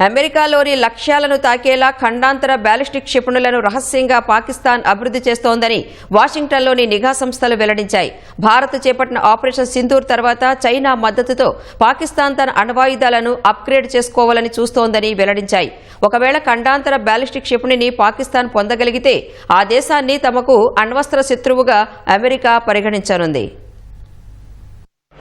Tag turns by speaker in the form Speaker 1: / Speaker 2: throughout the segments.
Speaker 1: అమెరికాలోని లక్ష్యాలను తాకేలా ఖండాంతర బ్యాలిస్టిక్ క్షిపణులను రహస్యంగా పాకిస్తాన్ అభివృద్ధి చేస్తోందని వాషింగ్టన్లోని నిఘా సంస్థలు వెల్లడించాయి. భారత్ చేపట్టిన ఆపరేషన్ సింధూర్ తర్వాత చైనా మద్దతుతో పాకిస్తాన్ తన అణ్వాయుధాలను అప్గ్రేడ్ చేసుకోవాలని చూస్తోందని వెల్లడించాయి. ఒకవేళ ఖండాంతర బ్యాలిస్టిక్ క్షిపణిని పాకిస్తాన్ పొందగలిగితే ఆ దేశాన్ని తమకు అణ్వస్త్ర శత్రువుగా అమెరికా పరిగణించనుంది.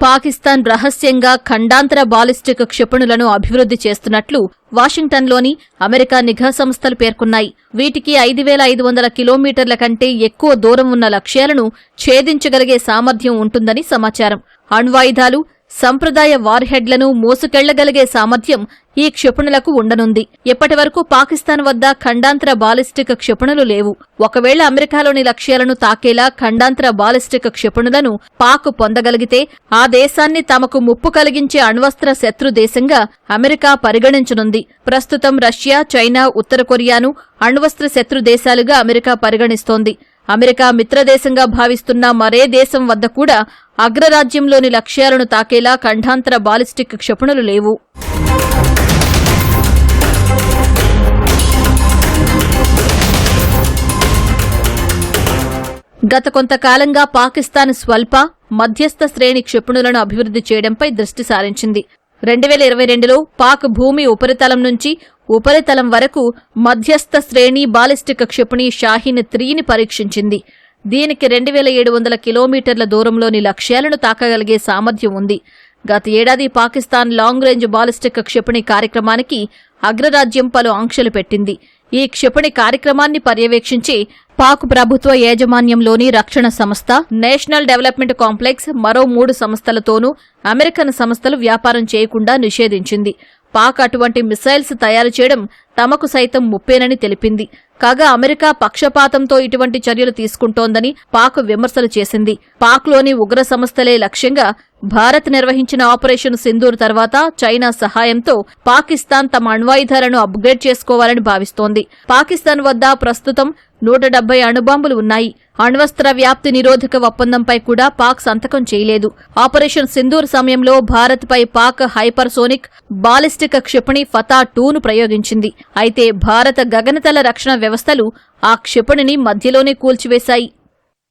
Speaker 2: పాకిస్తాన్ రహస్యంగా ఖండాంతర బాలిస్టిక్ క్షిపణులను అభివృద్ధి చేస్తున్నట్లు వాషింగ్టన్లోని అమెరికా నిఘా సంస్థలు పేర్కొన్నాయి. వీటికి ఐదు వేల ఐదు వందల కిలోమీటర్ల కంటే ఎక్కువ దూరం ఉన్న లక్ష్యాలను ఛేదించగలిగే సామర్థ్యం ఉంటుందని సమాచారం. అణ్వాయుధాలు సంప్రదాయ వార్హెడ్లను మోసుకెళ్ళగలిగే సామర్థ్యం ఈ క్షిపణులకు ఉండనుంది. ఇప్పటి వరకు పాకిస్తాన్ వద్ద ఖండాంతర బాలిస్టిక్ క్షిపణులు లేవు. ఒకవేళ అమెరికాలోని లక్ష్యాలను తాకేలా ఖండాంతర బాలిస్టిక్ క్షిపణులను పాక్ పొందగలిగితే ఆ దేశాన్ని తమకు ముప్పు కలిగించే అణ్వస్త్ర శత్రు దేశంగా అమెరికా పరిగణించనుంది. ప్రస్తుతం రష్యా చైనా ఉత్తర కొరియాను అణ్వస్త్ర శత్రు దేశాలుగా అమెరికా పరిగణిస్తోంది. అమెరికా మిత్రదేశంగా భావిస్తున్న మరే దేశం వద్ద కూడా అగ్రరాజ్యంలోని లక్ష్యాలను తాకేలా ఖండాంతర బాలిస్టిక్ క్షిపణులు లేవు. గత కొంతకాలంగా పాకిస్తాన్ స్వల్ప మధ్యస్థ శ్రేణి క్షిపణులను అభివృద్ధి చేయడంపై దృష్టి సారించింది. రెండు వేల ఇరవై రెండులో పాక్ భూమి ఉపరితలం నుంచి ఉపరితలం వరకు మధ్యస్థ శ్రేణి బాలిస్టిక్ క్షిపణి షాహీన్ త్రీని పరీక్షించింది. దీనికి రెండు వేల ఏడు వందల కిలోమీటర్ల దూరంలోని లక్ష్యాలను తాకగలిగే సామర్థ్యం ఉంది. గత ఏడాది పాకిస్తాన్ లాంగ్ రేంజ్ బాలిస్టిక్ క్షిపణి కార్యక్రమానికి అగ్రరాజ్యం పలు ఆంక్షలు పెట్టింది. ఈ క్షిపణి కార్యక్రమాన్ని పర్యవేక్షించి పాక్ ప్రభుత్వ యాజమాన్యంలోని రక్షణ సంస్థ నేషనల్ డెవలప్మెంట్ కాంప్లెక్స్ మరో మూడు సంస్థలతోనూ అమెరికన్ సంస్థలు వ్యాపారం చేయకుండా నిషేధించింది. పాక్ అటువంటి మిసైల్స్ తయారు చేయడం తమకు సైతం ముప్పేనని తెలిపింది. కాగా అమెరికా పక్షపాతంతో ఇటువంటి చర్యలు తీసుకుంటోందని పాక్ విమర్శలు చేసింది. పాక్లోని ఉగ్ర సంస్థలే లక్ష్యంగా భారత్ నిర్వహించిన ఆపరేషన్ సింధూర్ తర్వాత చైనా సహాయంతో పాకిస్తాన్ తమ అణ్వాయుధాలను అప్గ్రేడ్ చేసుకోవాలని భావిస్తోంది. పాకిస్తాన్ వద్ద ప్రస్తుతం నూట డెబ్బై అణుబాంబులు ఉన్నాయి. అణ్వస్త్ర వ్యాప్తి నిరోధక ఒప్పందంపై కూడా పాక్ సంతకం చేయలేదు. ఆపరేషన్ సింధూర్ సమయంలో భారత్పై పాక్ హైపర్సోనిక్ బాలిస్టిక్ క్షిపణి ఫతా టూను ప్రయోగించింది. అయితే భారత గగనతల రక్షణ వ్యవస్థలు ఆ క్షిపణిని మధ్యలోనే కూల్చివేశాయి.